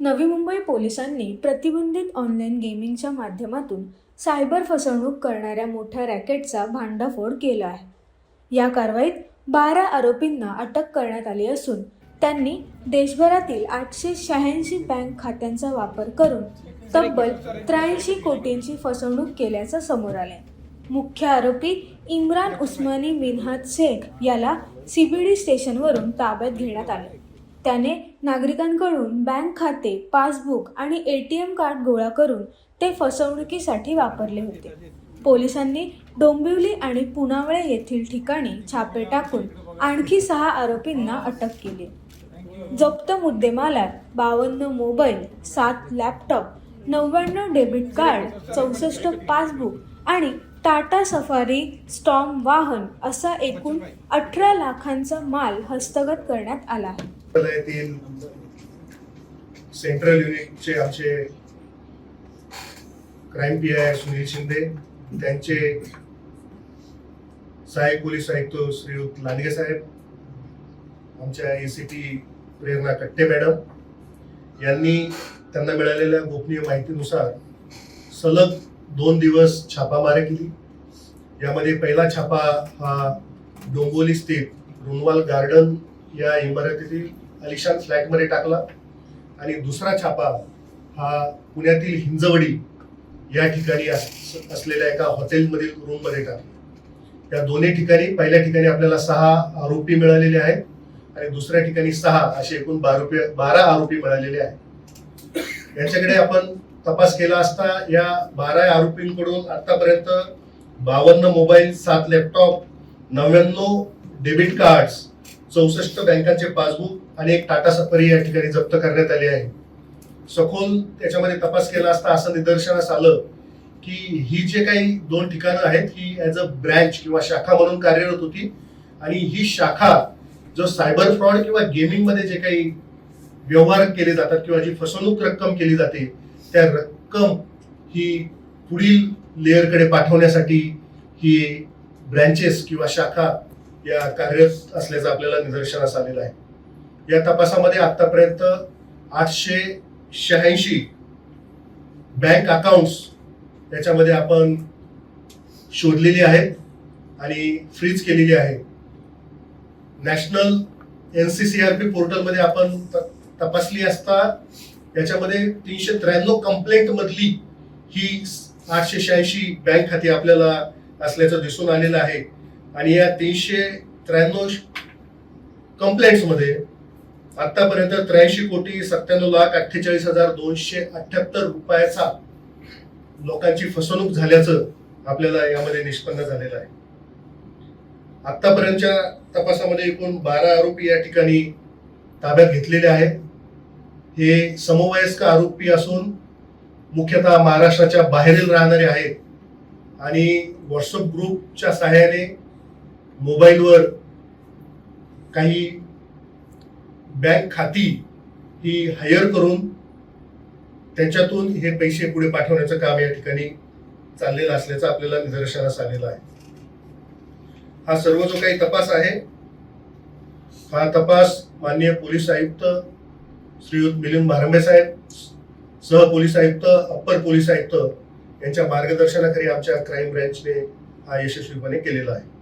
नवी मुंबई पोलिसांनी प्रतिबंधित ऑनलाईन गेमिंगच्या माध्यमातून सायबर फसवणूक करणाऱ्या मोठ्या रॅकेटचा भांडाफोड केला आहे. या कारवाईत बारा आरोपींना अटक करण्यात आली असून त्यांनी देशभरातील आठशे शहाऐंशी बँक खात्यांचा वापर करून तब्बल त्र्याऐंशी कोटींची फसवणूक केल्याचं समोर आले मुख्य आरोपी इम्रान उस्मानी मिनहाद शेख याला सीबीडी स्टेशनवरून ताब्यात घेण्यात आले. त्याने नागरिकांकडून बँक खाते पासबुक आणि ए टी एम कार्ड गोळा करून ते फसवणुकीसाठी वापरले होते. पोलिसांनी डोंबिवली आणि पुनावळे येथील ठिकाणी छापे टाकून आणखी सहा आरोपींना अटक केली. जप्त मुद्देमालात बावन्न मोबाईल सात लॅपटॉप नव्याण्णव डेबिट कार्ड चौसष्ट पासबुक आणि टाटा सफारी स्टॉम वाहन असा एकूण अठरा लाखांचा माल हस्तगत करण्यात आला आहे. येथील सेंट्रल युनिटचे आमचे crime P I Sunil Shinde त्यांचे सहाय्यक पोलीस आयुक्त श्रीयुत लांडगे साहेब आमच्या ए सी टी प्रेरणा कट्टे मॅडम यांनी त्यांना मिळालेल्या गोपनीय माहितीनुसार सलग दोन दिवस छापामारी केली. यामध्ये पहिला छापा हा डोंबोली स्थित रुनवाल गार्डन या इमारतीतील अलिशान फ्लॅटमध्ये टाकला. आणि दुसरा छापा हा पुण्यातील हिंजवडी या ठिकाणी अस- असलेल्या एका हॉटेलमधील रूममध्ये टाकला. या दोन्ही ठिकाणी पहिल्या ठिकाणी आपल्याला सहा आरोपी मिळालेले आहेत आणि दुसऱ्या ठिकाणी सहा असे एकूण बारा बारा आरोपी मिळालेले आहेत. याच्याकडे आपण तपास केला असता या बारा आरोपींकडून आतापर्यंत बावन्न मोबाईल सात लॅपटॉप नव्याण्णव डेबिट कार्ड्स चौसष्ट बँकांचे पासबुक आणि एक टाटा सफारी या ठिकाणी जप्त करण्यात आली आहे. सखोल त्याच्यामध्ये तपास केला असता असं निदर्शनास आलं की ही जे काही दोन ठिकाणं आहेत ही ॲज अ ब्रँच किंवा शाखा म्हणून कार्यरत होती आणि ही शाखा जो सायबर फ्रॉड किंवा गेमिंगमध्ये जे काही व्यवहार केले जातात किंवा जी फसवणूक रक्कम केली जाते त्या रक्कम ही पुढील लेअरकडे पाठवण्यासाठी ही ब्रँचेस किंवा शाखा या कार्यरत असल्याचं आपल्याला निदर्शनास आलेलं आहे. या तपासामध्ये आतापर्यंत आठशे शहाऐंशी बँक अकाउंट्स याच्यामध्ये आपण शोधलेली आहेत आणि फ्रीज केलेली आहे national N C C R P पोर्टलमध्ये आपण त- तपासली असता याच्यामध्ये तीनशे त्र्याण्णव कंप्लेंट मधली ही आठशे शहाऐंशी बँक खाती आपल्याला असल्याचं दिसून आलेलं आहे. आणि या तीनशे त्र्याण्णव कंप्लेंट्समध्ये आतापर्यंत त्र्याऐंशी कोटी सत्त्याण्णव लाख अठ्ठेचाळीस हजार दोनशे अठ्याहत्तर रुपयाचा लोकांची फसवणूक झाल्याचं आपल्याला यामध्ये निष्पन्न झालेलं आहे. आतापर्यंतच्या तपासामध्ये एकूण बारा आरोपी या ठिकाणी ताब्यात घेतलेले आहेत. हे समवयस्क आरोपी असून मुख्यतः महाराष्ट्राच्या बाहेरील राहणारे आहेत आणि व्हॉट्सअप ग्रुपच्या सहाय्याने मोबाईलवर काही बँक खाती ही हायर करून त्यांच्यातून हे पैसे पुढे पाठवण्याचं काम या ठिकाणी चाललेलं असल्याचं आपल्याला निदर्शनास आलेलं आहे. हा सर्व जो काही तपास आहे हा तपास माननीय पोलीस आयुक्त श्रीयुत मिलिंद भारंबे साहेब सह पोलीस आयुक्त अप्पर पोलीस आयुक्त यांच्या मार्गदर्शनाखाली आमच्या क्राईम ब्रँचने हा यशस्वीपणे केलेला आहे.